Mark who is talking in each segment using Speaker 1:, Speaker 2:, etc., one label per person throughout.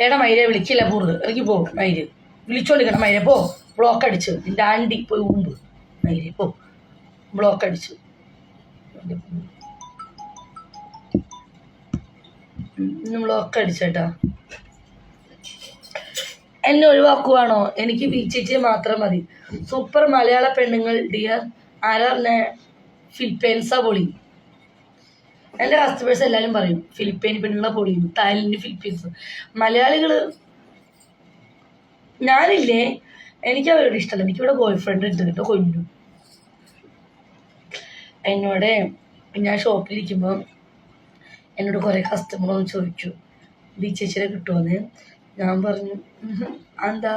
Speaker 1: എടാ മൈരെ വിളിക്കില്ല പൂർവ് ഇറങ്ങി പോ മൈര് വിളിച്ചോണ്ടിരിക്കണം മൈരെ പോ. ബ്ലോക്ക് അടിച്ച്. നിന്റെ ആന്റി പോയി ഉമ്പ് മൈരെ പോ. ബ്ലോക്ക് അടിച്ചു. ബ്ലോക്ക് അടിച്ചേട്ടാ. എന്നെ ഒഴിവാക്കുവാണോ? എനിക്ക് ബീച്ചിച്ച് മാത്രം മതി. സൂപ്പർ മലയാള പെണ്ണുങ്ങൾ ഡിയർ ആരാ ഫിലിപ്പൈൻസാ പൊളി. എന്റെ കസ്റ്റമേഴ്സ് എല്ലാവരും പറയും ഫിലിപ്പീൻ പെണ്ണുള്ള പൊളിയും തായ്ലൻഡ് ഫിലിപ്പീൻസ്. മലയാളികൾ ഞാനില്ലേ എനിക്ക് അവരോട് ഇഷ്ടമല്ല എനിക്കിവിടെ ബോയ് ഫ്രണ്ട് ഉണ്ട് കേട്ടോ കൊല്ലു. എന്നോട് ഞാൻ ഷോപ്പിലിരിക്കുമ്പോൾ എന്നോട് കുറേ കസ്റ്റമർ ചോദിച്ചു ചേച്ചിനെ കിട്ടുമെന്ന് ഞാൻ പറഞ്ഞു എന്താ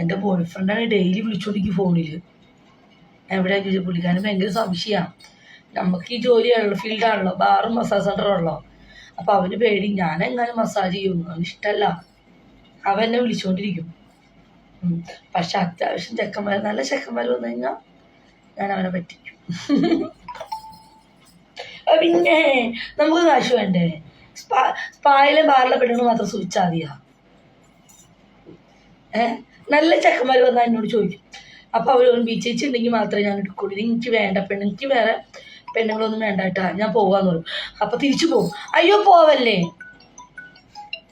Speaker 1: എന്റെ ബോയ് ഫ്രണ്ടാണ് ഡെയിലി വിളിച്ചോണ്ടിരിക്കും ഫോണിൽ ചോദിച്ചു പുള്ളിക്കാരൻ? ഭയങ്കര സംശയമാണ് നമുക്ക് ഈ ജോലിയാണല്ലോ ഫീൽഡാണല്ലോ ബാറും മസാജ് സെന്ററാണല്ലോ അപ്പോൾ അവന് പേടി ഞാൻ എങ്ങനെ മസാജ് ചെയ്യും അവന് ഇഷ്ടമല്ല അവൻ എന്നെ വിളിച്ചുകൊണ്ടിരിക്കും. പക്ഷെ അത്യാവശ്യം ചെക്കന്മാർ നല്ല ചെക്കന്മാർ വന്നു കഴിഞ്ഞാൽ ഞാൻ അവനെ പറ്റിക്കും. പിന്നെ നമുക്ക് കാശ് വേണ്ടേ? സ്പാ സ്പായിലെ ബാറിലെ പെണ്ണുങ്ങൾ മാത്രം സൂചിച്ചാൽ മതിയാ? ഏ? നല്ല ചെക്കന്മാർ വന്നാൽ എന്നോട് ചോദിക്കും. അപ്പോൾ അവർ ചേച്ചി ഉണ്ടെങ്കിൽ മാത്രമേ ഞാൻ എടുക്കുള്ളൂ. എനിക്ക് വേണ്ട പെണ്ണ് എനിക്ക് വേറെ പെണ്ണുങ്ങളൊന്നും വേണ്ട കേട്ടാ ഞാൻ പോവാന്ന് പറയും. അപ്പോൾ തിരിച്ചു പോകും. അയ്യോ പോവല്ലേ?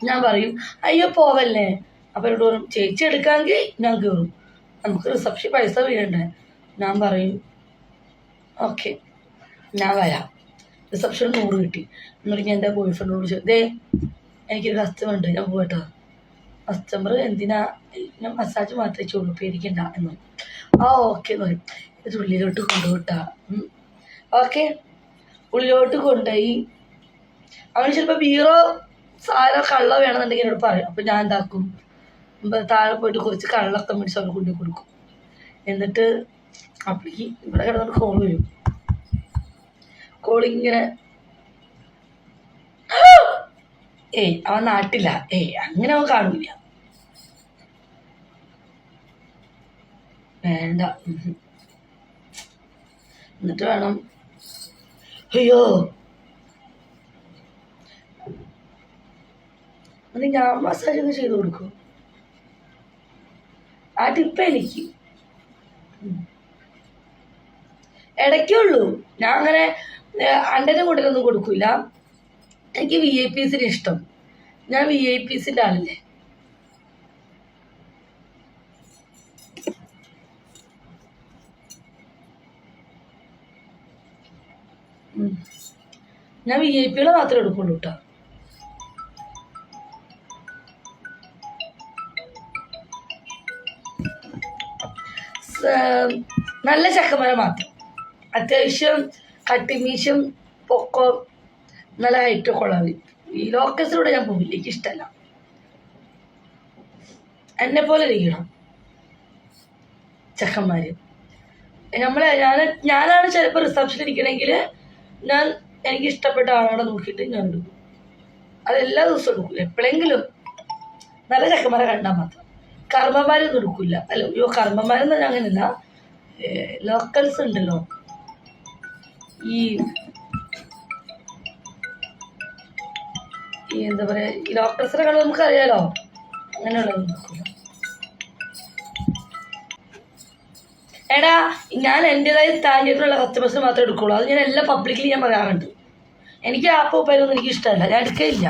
Speaker 1: ഞാൻ പറയും അയ്യോ പോവല്ലേ? അപ്പോൾ എന്നോട് പറയും ചേച്ചി എടുക്കാമെങ്കിൽ ഞാൻ കയറും. നമുക്ക് റിസപ്ഷൻ പൈസ വീഴണ്ടേ? ഞാൻ പറയും ഓക്കെ ഞാൻ വരാം. റിസപ്ഷൻ നൂറ് കിട്ടി. എന്നിട്ട് ഞാൻ എന്റെ ബോയ് ഫ്രണ്ടിനോട് ചോദിച്ചു ദേ എനിക്കൊരു കസ്റ്റമർ ഉണ്ട്. ഞാൻ പോകട്ടോ കസ്റ്റമർ എന്തിനാ? ഞാൻ മസാജ് മാത്രമേ ചെയ്യുള്ളൂ പേടിക്കണ്ട എന്ന്. ആ ഓക്കെ എന്ന് പറയും. ഇത് ഉള്ളിലോട്ട് കൊണ്ടുപോട്ടാ ഓക്കെ ഉള്ളിലോട്ട് കൊണ്ടുപോയി. അവന് ചിലപ്പോൾ ബീറോ സാര കള്ള വേണമെന്നുണ്ടെങ്കിൽ എന്നോട് പറയും. അപ്പം ഞാൻ എന്താക്കും? താഴെ പോയിട്ട് കുറച്ച് കള്ളൊക്കെ മേടിച്ച് അവന് കൊണ്ടു കൊടുക്കും. എന്നിട്ട് അപ്പോഴേക്ക് ഇവിടെ കിടന്നിട്ട് കോൾ വരും. കോൾ ഇങ്ങനെ ഏയ് അവൻ നാട്ടില്ല ഏയ് അങ്ങനെ അവൻ കാണൂല. വേണ്ട. എന്നിട്ട് വേണം. അയ്യോ. അത് ഞാൻ മസാജ് ഒക്കെ ചെയ്ത് കൊടുക്കും. ആ ടിപ്പ് എനിക്ക്. ഇടയ്ക്കേ ഉള്ളൂ. ഞാൻ അങ്ങനെ അണ്ടന്റെ കൂട്ടിലൊന്നും കൊടുക്കില്ല എനിക്ക് വി ഐ പീസിന് ഇഷ്ടം. ഞാൻ വി ഐ പീസിന്റെ ആളല്ലേ. ഞാൻ വി ഐ പികളെ മാത്രമേ എടുക്കുള്ളൂ കേട്ടോ നല്ല ചക്കമര മാത്രം. അത്യാവശ്യം കട്ടിമീശും പൊക്കോ നല്ല ഹൈറ്റൊക്കെ ഉള്ളത് ഈ ലോക്കസിലൂടെ ഞാൻ പോവില്ല എനിക്ക് ഇഷ്ടമല്ല എന്നെ പോലെ ഇരിക്കണം. ചെക്കന്മാർ നമ്മളെ ഞാൻ ഞാനാണ് ചിലപ്പോൾ റിസപ്ഷൻ ഇരിക്കണമെങ്കിൽ ഞാൻ എനിക്ക് ഇഷ്ടപ്പെട്ട ആളോടെ നോക്കിയിട്ട് ഞാൻ എടുക്കും. അത് എല്ലാ ദിവസവും എടുക്കില്ല എപ്പോഴെങ്കിലും നല്ല ചെക്കന്മാരെ കണ്ടാൽ മാത്രം. കർമ്മമാരൊന്നും എടുക്കില്ല അല്ല അയ്യോ കർമ്മമാരെന്ന് പറഞ്ഞാൽ അങ്ങനെയല്ല. ലോക്കൽസ് ഉണ്ടല്ലോ. ഈ എന്താ പറയാ ഈ ലോക്കൽസിനെ കണ്ട് നമുക്കറിയാലോ? അങ്ങനെയുള്ളത് നോക്കില്ല എടാ ഞാൻ എന്റെതായ സ്റ്റാൻഡേർഡിലുള്ള കസ്റ്റമേഴ്സ് മാത്രമേ എടുക്കുള്ളൂ. അത് ഞാൻ എല്ലാം പബ്ലിക്കലി ഞാൻ പറയാറുണ്ട്. എനിക്ക് ആപ്പ് പേരൊന്നും എനിക്ക് ഇഷ്ടമല്ല. ഞാൻ എടുക്കില്ല